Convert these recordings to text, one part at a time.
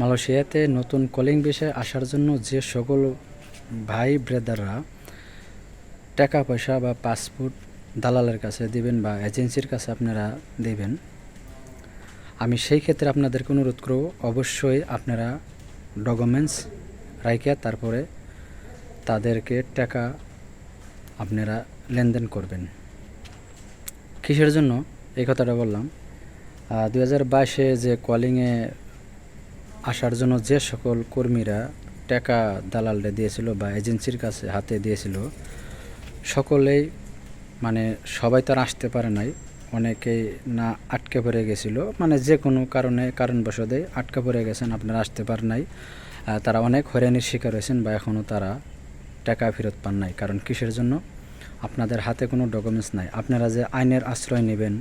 মালয়েশিয়াতে নতুন কলিং বিষয়ে আসার জন্য যে সকল ভাই ব্রেদাররা টাকা, পয়সা বা পাসপোর্ট দালালের কাছে দিবেন বা এজেন্সির কাছে আপনারা দিবেন, আমি সেই ক্ষেত্রে আপনাদেরকে অনুরোধ করব, অবশ্যই আপনারা ডকুমেন্টস রাইখে তারপরে তাদেরকে টাকা আপনারা লেনদেন করবেন। কিসের জন্য? এই কথাটা বললাম। দু হাজার বাইশে যে কলিংয়ে আসার জন্য যে সকল কর্মীরা টাকা দালালরে দিয়েছিল বা এজেন্সির কাছে হাতে দিয়েছিল, সকলেই মানে সবাই তো আর আসতে পারে নাই, অনেকেই না আটকে পড়ে গেছিল। মানে যে কোনো কারণে কারণবশতে আটকে পড়ে গেছেন, আপনারা আসতে পারেন নাই। তারা অনেক হয়রানির শিকার হয়েছেন বা এখনও তারা টাকা ফেরত পান নাই। কারণ কিসের জন্য? আপনাদের হাতে কোনো ডকুমেন্টস নাই। আপনারা যে আইনের আশ্রয় নেবেন,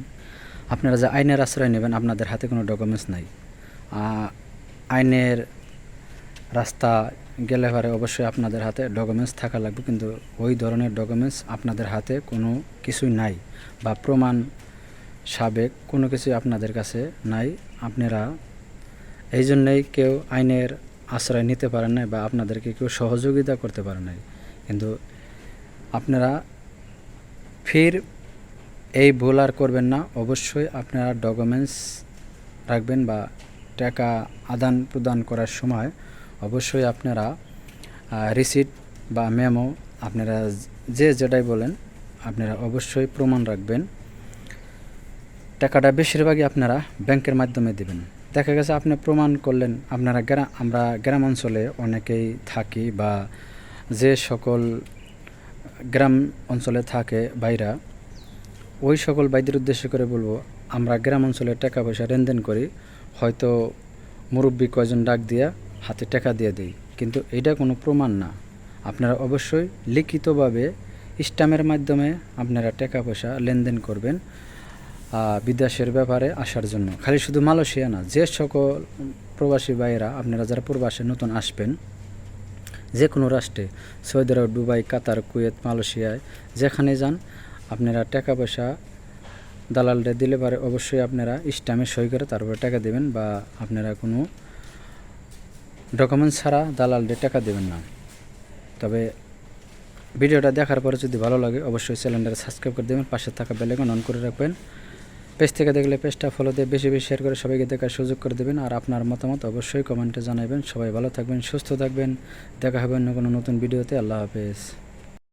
আপনারা যে আইনের আশ্রয় নেবেন, আপনাদের হাতে কোনো ডকুমেন্টস নাই। আইনের রাস্তা গেলে পরে অবশ্যই আপনাদের হাতে ডকুমেন্টস থাকা লাগবে, কিন্তু ওই ধরনের ডকুমেন্টস আপনাদের হাতে কোনো কিছুই নাই বা প্রমাণ সাবেক কোনো কিছুই আপনাদের কাছে নাই। আপনারা এই জন্যেই কেউ আইনের আশ্রয় নিতে পারেন নাই বা আপনাদেরকে কেউ সহযোগিতা করতে পারে নাই। কিন্তু আপনারা ফির এই ভুল আর করবেন না। অবশ্যই আপনারা ডকুমেন্টস রাখবেন বা টাকা আদান প্রদান করার সময় অবশ্যই আপনারা রিসিট বা মেমো আপনারা যে যেটাই বলেন, আপনারা অবশ্যই প্রমাণ রাখবেন। টাকাটা বেশিরভাগই আপনারা ব্যাংকের মাধ্যমে দিবেন। দেখা গেছে আপনি প্রমাণ করলেন, আপনারা গ্রাম আমরা গ্রাম অঞ্চলে অনেকেই থাকি বা যে সকল গ্রাম অঞ্চলে থাকে বাইরা ওই সকল বাইদের উদ্দেশ্য করে বলব, আমরা গ্রাম অঞ্চলে টাকা পয়সা লেনদেন করি। হয়তো মুরব্বী কয়জন ডাক দিয়া হাতে টাকা দিয়ে দেই, কিন্তু এটা কোনো প্রমাণ না। আপনারা অবশ্যই লিখিতভাবে স্ট্যাম্পের মাধ্যমে আপনারা টাকা পয়সা লেনদেন করবেন বিদেশের ব্যাপারে আসার জন্য। খালি শুধু মালয়েশিয়া না, যে সকল প্রবাসী ভাইয়েরা, আপনারা যারা প্রবাসে নতুন আসবেন যে কোনো রাষ্ট্রে, Saudi Arab, Dubai, Qatar, Kuwait, মালয়েশিয়ায়, যেখানে যান, আপনারা টাকা পয়সা দালালরে দিলে পারে, অবশ্যই আপনারা স্ট্যাম্পে সই করে তারপরে টাকা দেবেন বা আপনারা কোনো ডকুমেন্টস ছাড়া দালালদের টাকা দেবেন না। তবে ভিডিওটা দেখার পরে যদি ভালো লাগে, অবশ্যই চ্যানেলটা সাবস্ক্রাইব করে দেবেন, পাশে থাকা বেলাইকন অন করে রাখবেন। পেজ থেকে দেখলে পেজটা ফলো দিয়ে বেশি বেশি শেয়ার করে সবাইকে দেখার সুযোগ করে দেবেন। আর আপনার মতামত অবশ্যই কমেন্টে জানাবেন। সবাই ভালো থাকবেন, সুস্থ থাকবেন। দেখা হবে অন্য কোনো নতুন ভিডিওতে আল্লাহ হাফেজ।